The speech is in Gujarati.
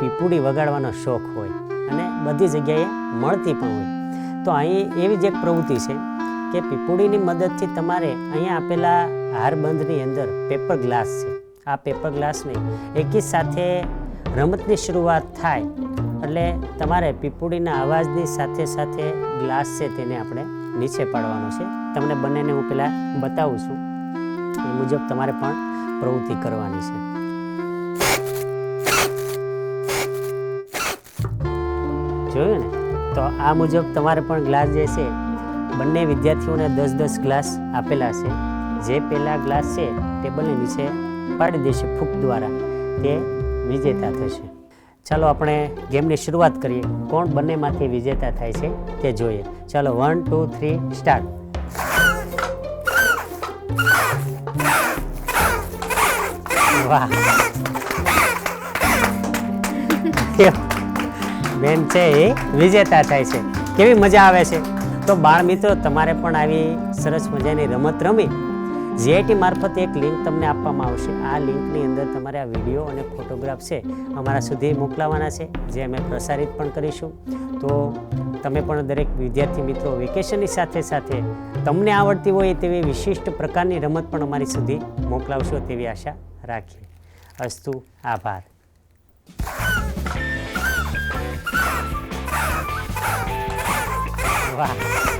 પીપુડી વગાડવાનો શોખ હોય અને બધી જગ્યાએ મળતી પણ હોય. તો અહીં એવી જ એક પ્રવૃત્તિ છે કે પીપુડીની મદદથી તમારે અહીંયા આપેલા હારબંધની અંદર પેપર ગ્લાસ છે. આ પેપર ગ્લાસને એકી સાથે રમતની શરૂઆત થાય એટલે તમારે પીપુડીના અવાજની સાથે સાથે ગ્લાસ છે તેને આપણે નીચે પાડવાનો છે. તમને બંનેને હું પહેલાં બતાવું છું. એ મુજબ તમારે પણ પ્રવૃત્તિ કરવાની છે. જોયું ને? તો આ મુજબ તમારે પણ ગ્લાસ જે છે, બંને વિદ્યાર્થીઓને દસ દસ ગ્લાસ આપેલા છે. જે પહેલાં ગ્લાસ છે ટેબલની નીચે પાડી દેશે ફૂક દ્વારા. તે વિજેતા થશે. ચાલો આપણે ગેમની શરૂઆત કરીએ. કોણ બંનેમાંથી વિજેતા થાય છે તે જોઈએ. ચાલો વન ટુ થ્રી સ્ટાર્ટ વાહ? બેન છે એ વિજેતા થાય છે. કેવી મજા આવે છે? તો બાળ મિત્રો, તમારે પણ આવી સરસ મજાની રમત રમી. જીઆઈટી મારફતે એક લિંક તમને આપવામાં આવશે. આ લિંકની અંદર તમારે આ વીડિયો અને ફોટોગ્રાફ છે અમારા સુધી મોકલાવાના છે, જે અમે પ્રસારિત પણ કરીશું. તો તમે પણ દરેક વિદ્યાર્થી મિત્રો વેકેશનની સાથે સાથે તમને આવડતી હોય તેવી વિશિષ્ટ પ્રકારની રમત પણ અમારી સુધી મોકલાવશો તેવી આશા રાખીએ. અસ્તુ, આભાર. વાહ.